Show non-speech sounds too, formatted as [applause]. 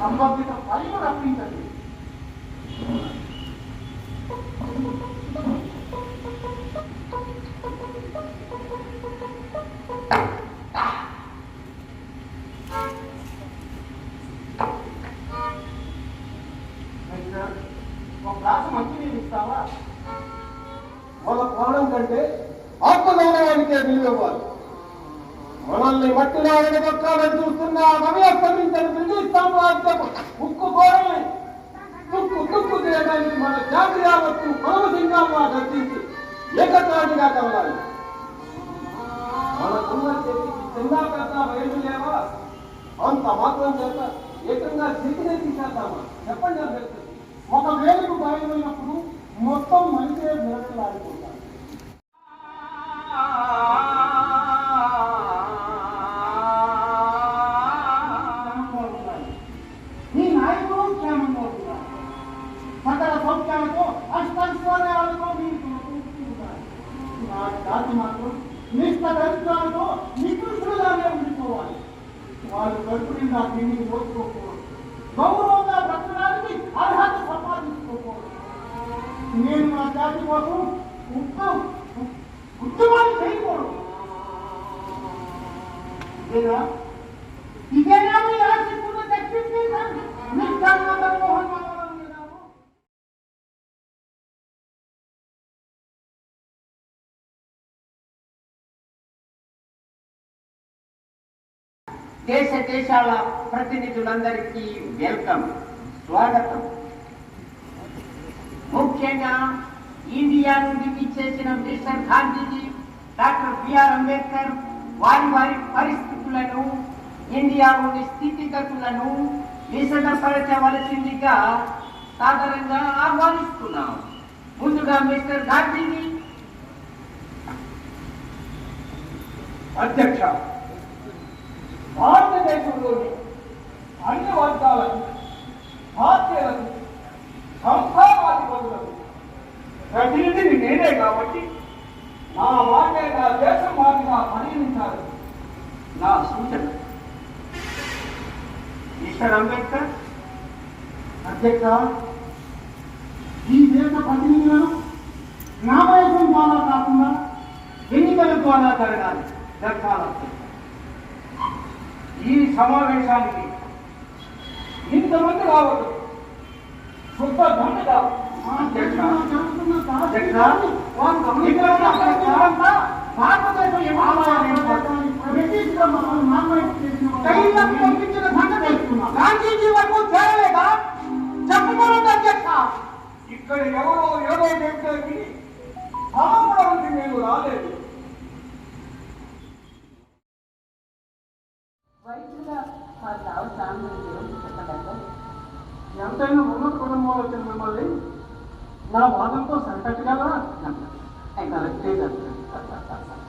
సంబంధిత ఫైల్ రప్పించండి ఇస్తావా వాళ్ళ ప్రాణం కంటే ఆత్మ గౌరవానికే విలువ ఇవ్వాలి. మనల్ని మట్టిలో ఎడగొట్టాలని చూస్తున్న నవ్యస్తమించిన బ్రిటిష్ సామ్రాజ్యపు ఉక్కు గోడల్ని తుక్కు తుక్కు చేయడానికి మన జాతి యావత్తు మనము సింగంగా గర్తించి ఏకతాటిగా కలవాలి మనకున్న చేతికి చిన్న పెద్ద వయసు లేవా? అంత మాత్రం చేత ఏకంగా చేతినే తీసేద్దామా? చెప్పండి అభ్యర్థి ఒక వేలకు బయలుపోయినప్పుడు మొత్తం మనిషే నిలబడాలిపోతారు నా జాతి మాత్రం నిష్ట దరిద్రాలతో నికృష్టులుగానే ఉండిపోవాలి వాళ్ళు కడుపు నిండా తిండి మోసుకోకూడదు గౌరవంగా బ్రతకడానికి అర్హత సంపాదించుకోకూడదు నేను నా జాతి కోసం ఉద్యమం ఉద్యమాన్ని చేయకూడదు ఇదేనా దేశ దేశాల ప్రతినిధులందరికీ వెల్కమ్ స్వాగతం. ముఖ్యంగా ఇండియా నుండి విచ్చేసిన Mister Gandhiji doctor B R Ambedkar వారి వారి పరిస్థితులను ఇండియాలోని స్థితిగతులను విశదపరచవలసిందిగా సాధారణంగా ఆహ్వానిస్తున్నాం. ముందుగా మిస్టర్ గాంధీజీ. అధ్యక్ష భారతదేశంలోని అన్ని వర్గాలకు భారతీయులకు సంస్థావాదిపతులకు ప్రతినిధిని నేనే కాబట్టి నా మాటే నా దేశం మాటగా పరిగణించాలి. నా సూచన. మిస్టర్ అంబేద్కర్ అధ్యక్ష ఈ దేశ ప్రతినిధులను నామయకం ద్వారా కాకుండా ఎన్నికల ద్వారా జరగాలి జరగాలి ఈ సమావేశానికి ఇంతమంది రావద్దు. శుద్ధ దండగా ఇక్కడ భారతదేశం పంపించిన సంగతి గాంధీజీ వరకు చేరలేదా? అధ్యక్ష. ఇక్కడ ఎవరో ఏదో చెప్తే విని నేను రాలేదు. ఎంతైనా ఉన్నత కుటుంబంలో వచ్చిన మిమ్మల్ని నా వాదంతో సరిపెట్టగలరా? అయితే [laughs]